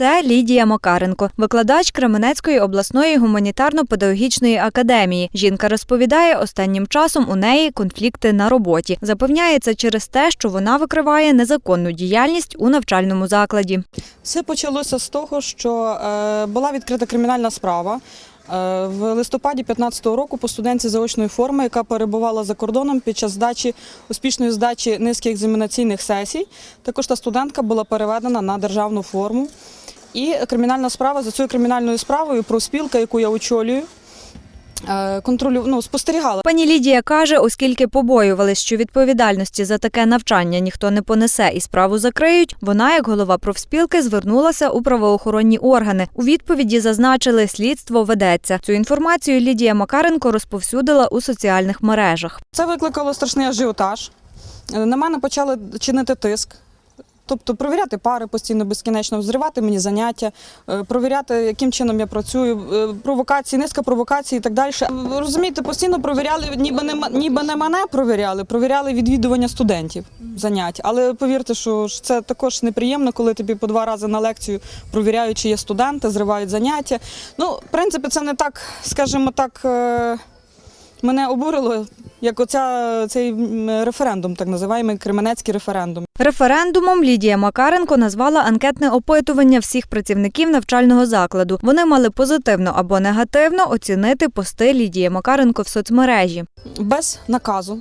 Це Лідія Макаренко, викладач Кременецької обласної гуманітарно-педагогічної академії. Жінка розповідає, останнім часом у неї конфлікти на роботі. Запевняє це через те, що вона викриває незаконну діяльність у навчальному закладі. Все почалося з того, що е, була відкрита кримінальна справа. е, В листопаді 2015 року по студентці заочної форми, яка перебувала за кордоном під час здачі успішної здачі низки екзаменаційних сесій, також та студентка була переведена на державну форму. І кримінальна справа за цією кримінальною справою профспілка, яку я очолюю, е, контролю, ну, спостерігала. Пані Лідія каже, оскільки побоювались, що відповідальності за таке навчання ніхто не понесе і справу закриють, вона, як голова профспілки, звернулася у правоохоронні органи. У відповіді зазначили, слідство ведеться. Цю інформацію Лідія Макаренко розповсюдила у соціальних мережах. Це викликало страшний ажіотаж. Е, На мене почали чинити тиск. Тобто провіряти пари постійно безкінечно, зривати мені заняття, е, провіряти, яким чином я працюю, е, провокації, низка провокацій і так далі. Розумієте, постійно провіряли, ніби не, ніби не мене провіряли, провіряли відвідування студентів занять. Але повірте, що це також неприємно, коли тобі по два рази на лекцію провіряють, чи є студенти, зривають заняття. Ну, в принципі, це не так, скажімо так. Мене обурило, як оця цей референдум, так називаємо Кременецький референдум. Референдумом Лідія Макаренко назвала анкетне опитування всіх працівників навчального закладу. Вони мали позитивно або негативно оцінити пости Лідії Макаренко в соцмережі. Без наказу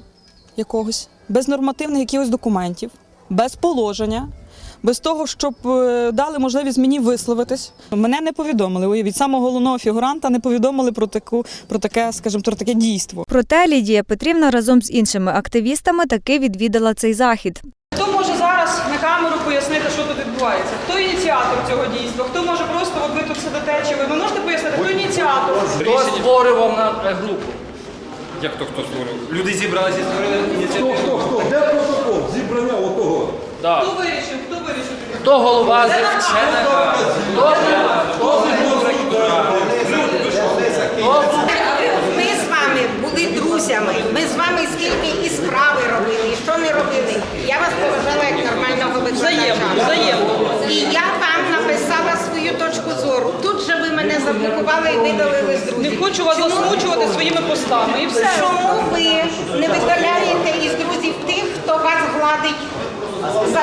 якогось, без нормативних якихось документів, без положення, без того, щоб е, дали можливість мені висловитись. Мене не повідомили. Уявіть, самого головного фігуранта не повідомили про таку про таке, скажімо, про таке дійство. Проте Лідія Петрівна разом з іншими активістами таки відвідала цей захід. Хто може зараз на камеру пояснити, що тут відбувається? Хто ініціатор цього дійства? Хто може просто, от ви тут сидите, чи ви, ви можете пояснити, хто ініціатор? Хто створював на е, групу? Як то хто створив? Люди зібралися і створили Хто, ініціативу. хто, хто? Де протокол? Зібрання отого. Да. Хто вирішив? Хто вирішив? Хто голова з члени? Хто Ми з вами були друзями. Ми з вами скільки і справи робили, і що не робили. Я вас поважала як нормального викладача. І я вам написала свою точку зору. Тут же ви мене заблокували і видалили з друзів. Не хочу вас засмучувати своїми постами і все. Чому ви не видаляєте із друзів тих, хто вас гладить за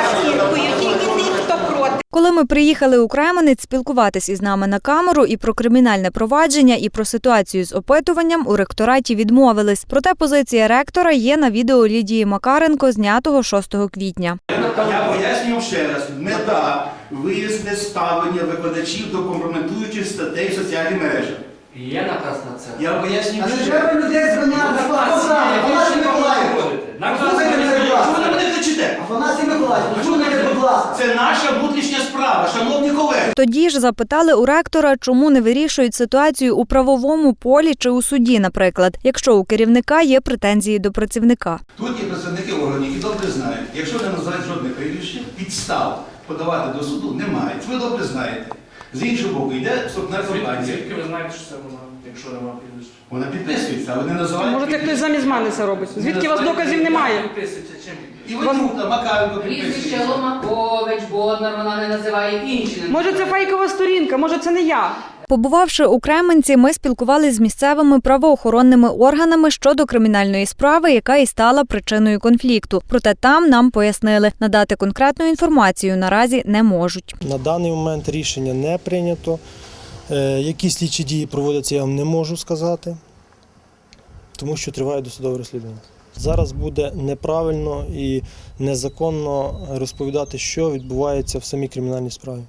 тільки тих, хто проти? Коли ми приїхали у Кременець спілкуватись із нами на камеру і про кримінальне провадження, і про ситуацію з опитуванням у ректораті відмовились. Проте позиція ректора є на відео Лідії Макаренко, знятого 6 квітня. Я пояснюю ще раз, мета виїзне ставлення викладачів до компрометуючих статей в соціальних мережах. Є наказ на це. Я пояснюю А не треба людей звиняти. Афанасій Миколаївна. Послухайте мене, будь Чому ви ласка. на мене кричите? Афанасій Миколаївна, послухайте, будь ласка. Це наша внутрішня справа, шановні колеги. Тоді ж запитали у ректора, чому не вирішують ситуацію у правовому полі чи у суді, наприклад, якщо у керівника є претензії до працівника. Тут є представники органів, які добре знають. Якщо не називають жодних прізвищ, підстав подавати до суду немає. Ви добре знаєте. З іншого боку, йде вступна компанія. Звідки ви знаєте, що це вона, якщо нема прізвища? Вона підписується, але не називають. Може, це хтось замість мене це робить? Звідки у вас доказів немає? Підписується чим? І Ванюта, Макаренко Прізвище підписується. Ломакович, Боднар, вона не називає інші. не Може, це називає. фейкова сторінка, може, це не я. Побувавши у Кременці, ми спілкувалися з місцевими правоохоронними органами щодо кримінальної справи, яка і стала причиною конфлікту. Проте там нам пояснили, надати конкретну інформацію наразі не можуть. На даний момент рішення не прийнято. Е, Які слідчі дії проводяться, я вам не можу сказати, тому що триває досудове розслідування. Зараз буде неправильно і незаконно розповідати, що відбувається в самій кримінальній справі.